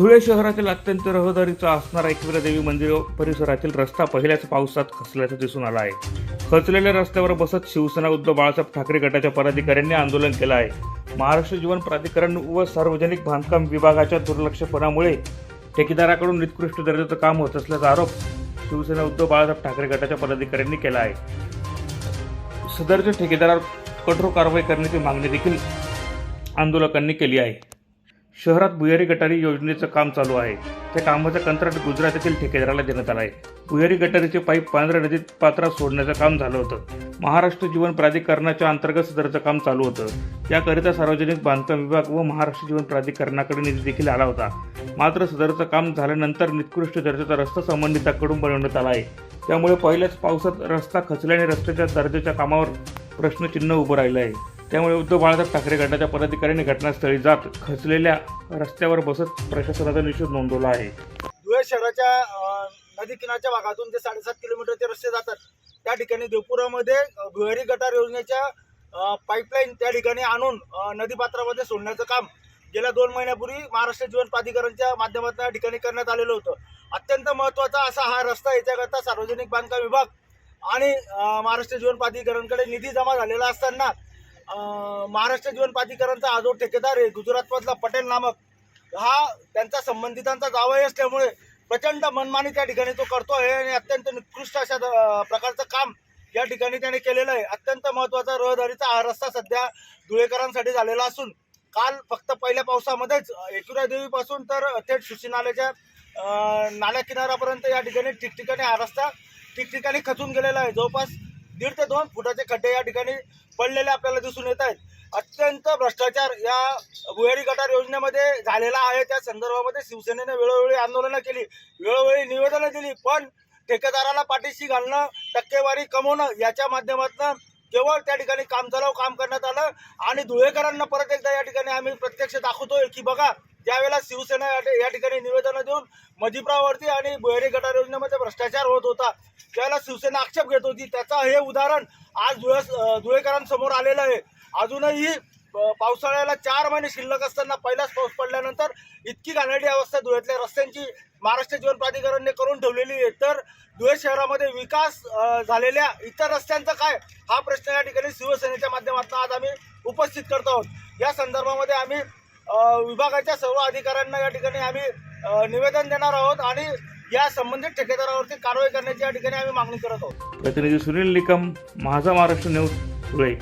धुळे शहरातील अत्यंत रहदारीचा असणारा एकविरा देवी मंदिर परिसरातील रस्ता पहिल्याच पावसात खचल्याचं दिसून आला आहे. खचलेल्या रस्त्यावर बसत शिवसेना उद्धव बाळासाहेब ठाकरे गटाच्या पदाधिकाऱ्यांनी आंदोलन केलं आहे. महाराष्ट्र जीवन प्राधिकरण व सार्वजनिक बांधकाम विभागाच्या दुर्लक्षपणामुळे ठेकेदाराकडून निकृष्ट दर्जाचं काम होत असल्याचा आरोप शिवसेना उद्धव बाळासाहेब ठाकरे गटाच्या पदाधिकाऱ्यांनी केला आहे. सदरच्या ठेकेदारावर कठोर कारवाई करण्याची मागणी देखील आंदोलकांनी केली आहे. शहरात भुयारी गटारी योजनेचं काम चालू आहे. त्या कामाचं कंत्राट गुजरातेतील ठेकेदाराला देण्यात आलं आहे. भुयारी गटारीचे पाईप पांढऱ्या नदीत पात्रात सोडण्याचं काम झालं होतं. महाराष्ट्र जीवन प्राधिकरणाच्या अंतर्गत सदरचं काम चालू होतं. याकरिता सार्वजनिक बांधकाम विभाग व महाराष्ट्र जीवन प्राधिकरणाकडे निधी देखील आला होता. मात्र सदरचं काम झाल्यानंतर निकृष्ट दर्जाचा रस्ता संबंधितांकडून बनवण्यात आला आहे. त्यामुळे पहिल्याच पावसात रस्ता खचल्याने रस्त्याच्या दर्जाच्या कामावर प्रश्नचिन्ह उभं राहिलं आहे. त्यामुळे उद्धव बाळासाहेब ठाकरे गटाच्या पदाधिकाऱ्यांनी घटनास्थळी जात खचलेल्या रस्त्यावर बसत प्रशासनाचा निषेध नोंदवला आहे. धुळे शहराच्या नदी किनारच्या भागातून जे साडेसात किलोमीटरचे रस्ते जातात त्या ठिकाणी देवपुरामध्ये भुयारी गटार योजनेच्या पाईपलाईन त्या ठिकाणी आणून नदीपात्रामध्ये सोडण्याचं काम गेल्या दोन महिन्यापूर्वी महाराष्ट्र जीवन प्राधिकरणच्या माध्यमातून या ठिकाणी करण्यात आलेलं होतं. अत्यंत महत्त्वाचा असा हा रस्ता याच्याकरता सार्वजनिक बांधकाम विभाग आणि महाराष्ट्र जीवन प्राधिकरणकडे निधी जमा झालेला असताना महाराष्ट्र जीवन प्राधिकरणचा हा जो ठेकेदार आहे गुजरातमधला पटेल नामक हा त्यांचा संबंधितांचा जावई असल्यामुळे प्रचंड मनमानी त्या ठिकाणी तो करतो आहे आणि अत्यंत निकृष्ट अशा प्रकारचं काम या ठिकाणी त्याने केलेलं आहे. अत्यंत महत्त्वाचा रहदारीचा हा रस्ता सध्या धुळेकरांसाठी झालेला असून काल फक्त पहिल्या पावसामध्येच एकविरा देवीपासून तर थेट सुशी नाल्याच्या नाल्या किनाऱ्यापर्यंत या ठिकाणी ठिकठिकाणी हा रस्ता ठिकठिकाणी खचून गेलेला आहे. जवळपास दीड ते दोन फुटाचे खड्डे या ठिकाणी पडलेले आपल्याला दिसून येत आहेत. अत्यंत भ्रष्टाचार या भुयारी गटार योजनेमध्ये झालेला आहे. त्या संदर्भामध्ये शिवसेनेने वेळोवेळी आंदोलनं केली वेळोवेळी निवेदनं दिली पण ठेकेदाराला पाठीशी घालणं टक्केवारी कमवणं याच्या माध्यमातून केवळ त्या ठिकाणी काम चालव काम करण्यात आलं आणि धुळेकरांना परत एकदा या ठिकाणी आम्ही प्रत्यक्ष दाखवतोय की बघा त्यावेळेला शिवसेना या ठिकाणी निवेदनं देऊन मजिप्रावरती आणि भुयारी गटार योजनेमध्ये भ्रष्टाचार होत होता त्यावेळेला शिवसेना आक्षेप घेत होती. त्याचं हे उदाहरण आज धुळे धुळेकरांसमोर आलेलं आहे. अजूनही पावसाळ्याला चार महिने शिल्लक असताना पहिलाच पाऊस पडल्यानंतर इतकी घाणेरडी अवस्था धुळ्यातल्या रस्त्यांची महाराष्ट्र जीवन प्राधिकरणने करून ठेवलेली आहे. तर धुळे शहरामध्ये विकास झालेल्या इतर रस्त्यांचा काय? हा प्रश्न या ठिकाणी शिवसेनेच्या माध्यमातून आज आम्ही उपस्थित करत आहोत. या संदर्भामध्ये आम्ही विभागाच्या सर्व अधिकाऱ्यांना या ठिकाणी आम्ही निवेदन देणार आहोत आणि या संबंधित ठेकेदारावरती कारवाई करण्याची या ठिकाणी आम्ही मागणी करत आहोत. प्रतिनिधी सुनील निकम माझा महाराष्ट्र न्यूज धुळे